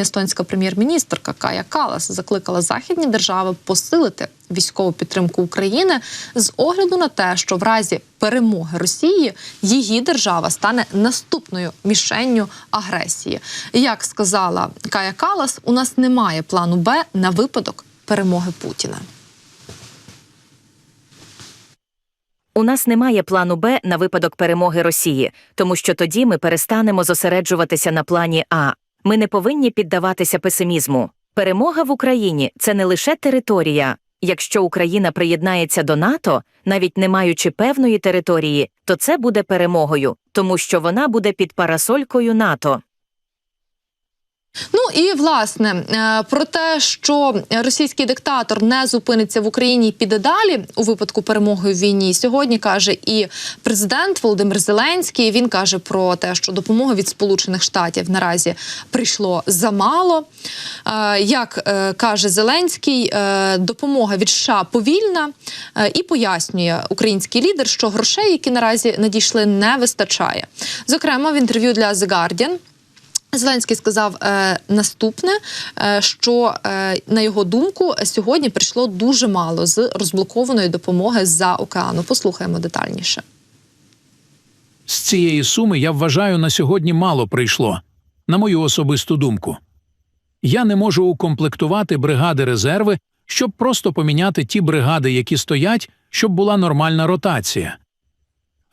Естонська прем'єр-міністрка Кая Калас закликала західні держави посилити військову підтримку України з огляду на те, що в разі перемоги Росії її держава стане наступною мішенню агресії. Як сказала Кая Калас, у нас немає плану Б на випадок перемоги Путіна. У нас немає плану Б на випадок перемоги Росії, тому що тоді ми перестанемо зосереджуватися на плані А. Ми не повинні піддаватися песимізму. Перемога в Україні це не лише територія. Якщо Україна приєднається до НАТО, навіть не маючи певної території, то це буде перемогою, тому що вона буде під парасолькою НАТО. Ну і власне е, про те, що російський диктатор не зупиниться в Україні і піде далі у випадку перемоги в війні. Сьогодні каже і президент Володимир Зеленський. Він каже про те, що допомоги від Сполучених Штатів наразі прийшло замало. Е, Як е, каже Зеленський, допомога від США повільна і пояснює український лідер, що грошей, які наразі надійшли, не вистачає. Зокрема, в інтерв'ю для The Guardian Зеленський сказав е, наступне, е, що е, на його думку сьогодні прийшло дуже мало з розблокованої допомоги з-за океану. Послухаємо детальніше. З цієї суми я вважаю на сьогодні мало прийшло, на мою особисту думку. Я не можу укомплектувати бригади резерви, щоб просто поміняти ті бригади, які стоять, щоб була нормальна ротація.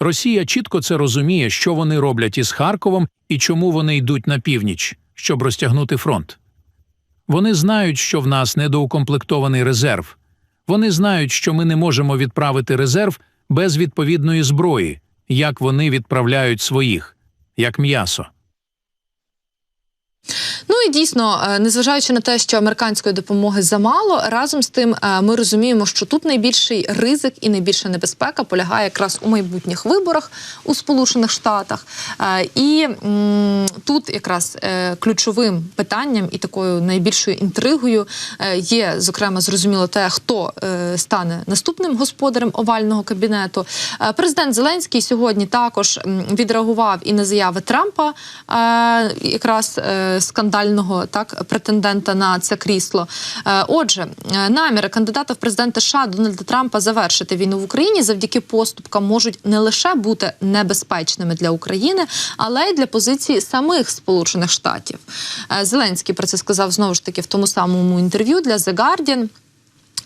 Росія чітко це розуміє, що вони роблять із Харковом і чому вони йдуть на північ, щоб розтягнути фронт. Вони знають, що в нас недоукомплектований резерв. Вони знають, що ми не можемо відправити резерв без відповідної зброї, як вони відправляють своїх, як м'ясо. Ну і дійсно, е, незважаючи на те, що американської допомоги замало, разом з тим е, ми розуміємо, що тут найбільший ризик і найбільша небезпека полягає якраз у майбутніх виборах у Сполучених Штатах. Е, І тут якраз ключовим питанням і такою найбільшою інтригою є, зокрема, зрозуміло те, хто стане наступним господарем овального кабінету. Президент Зеленський сьогодні також відреагував і на заяви Трампа, якраз е, скандального так претендента на це крісло. Е, Отже, е, наміри кандидата в президенти США Дональда Трампа завершити війну в Україні завдяки поступкам можуть не лише бути небезпечними для України, але й для позиції самих Сполучених Штатів. Е, Зеленський про це сказав знову ж таки в тому самому інтерв'ю для The Guardian.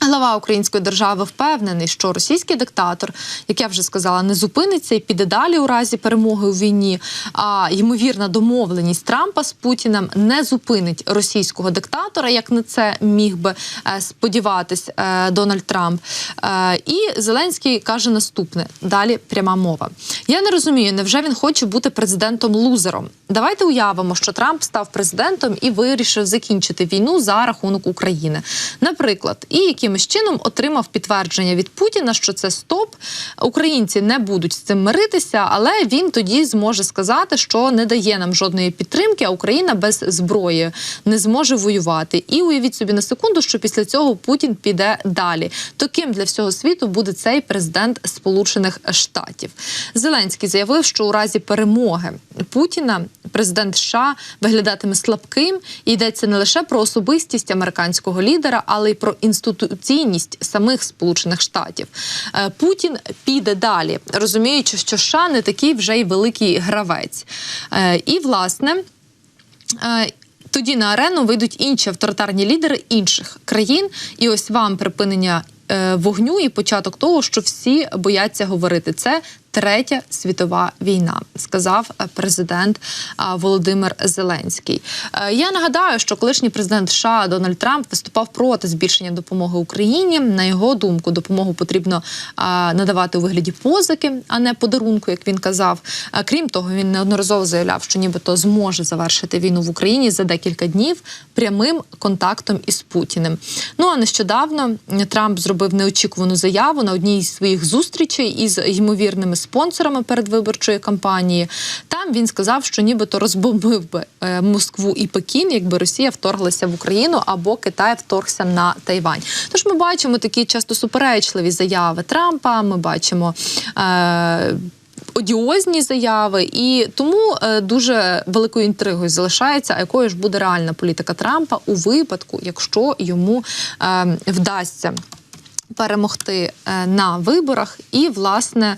Глава української держави впевнений, що російський диктатор, як я вже сказала, не зупиниться і піде далі у разі перемоги у війні. А ймовірна домовленість Трампа з Путіним не зупинить російського диктатора, як на це міг би е, сподіватись е, Дональд Трамп. Е, І Зеленський каже наступне: далі пряма мова. Я не розумію, невже він хоче бути президентом лузером? Давайте уявимо, що Трамп став президентом і вирішив закінчити війну за рахунок України. Наприклад, і якимось чином отримав підтвердження від Путіна, що це стоп. Українці не будуть з цим миритися, але він тоді зможе сказати, що не дає нам жодної підтримки, а Україна без зброї не зможе воювати. І уявіть собі на секунду, що після цього Путін піде далі. То ким для всього світу буде цей президент Сполучених Штатів? Зеленський заявив, що у разі перемоги Путіна президент США виглядатиме слабким і йдеться не лише про особистість американського лідера, але й про інституційність самих Сполучених Штатів. Е, Путін піде далі, розуміючи, що США не такий вже й великий гравець. Е, І власне. е, Тоді на арену вийдуть інші авторитарні лідери інших країн, і ось вам припинення вогню і початок того, що всі бояться говорити. Це третя світова війна, сказав президент е, Володимир Зеленський. Е, Я нагадаю, що колишній президент США Дональд Трамп виступав проти збільшення допомоги Україні. На його думку, допомогу потрібно е, надавати у вигляді позики, а не подарунку, як він казав. Крім того, він неодноразово заявляв, що нібито зможе завершити війну в Україні за декілька днів прямим контактом із Путіним. Ну а нещодавно Трамп зробив неочікувану заяву на одній із своїх зустрічей із ймовірними спонсорами передвиборчої кампанії. Там він сказав, що нібито розбомбив би е, Москву і Пекін, якби Росія вторглася в Україну або Китай вторгся на Тайвань. Тож ми бачимо такі часто суперечливі заяви Трампа. Ми бачимо. Е- одіозні заяви, і тому е, дуже великою інтригою залишається, а якою ж буде реальна політика Трампа у випадку, якщо йому е, вдасться. Перемогти е, на виборах і, власне,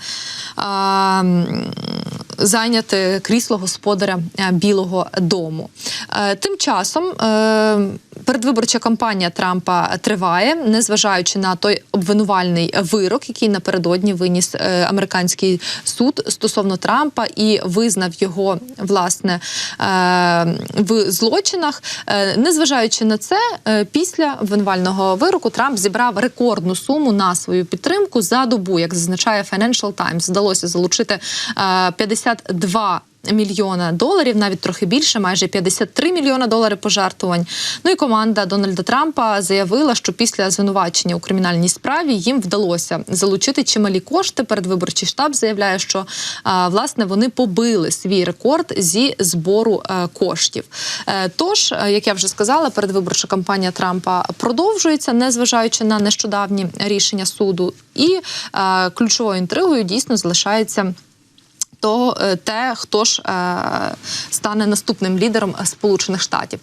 зайняти крісло господаря е, Білого Дому. Е, Тим часом е, передвиборча кампанія Трампа триває, незважаючи на той обвинувальний вирок, який напередодні виніс е, американський суд стосовно Трампа і визнав його власне е, в злочинах. Е, Незважаючи на це, після обвинувального вироку Трамп зібрав рекордну суму на свою підтримку за добу, як зазначає Financial Times. Вдалося залучити е, 52 Мільйона доларів, навіть трохи більше, майже 53 мільйона доларів пожертвувань. Ну і команда Дональда Трампа заявила, що після звинувачення у кримінальній справі їм вдалося залучити чималі кошти. Передвиборчий штаб заявляє, що власне вони побили свій рекорд зі збору е, коштів. Е, Тож, е, як я вже сказала, передвиборча кампанія Трампа продовжується, незважаючи на нещодавні рішення суду, і е, ключовою інтригою дійсно залишається то е, те, хто ж е, стане наступним лідером Сполучених Штатів.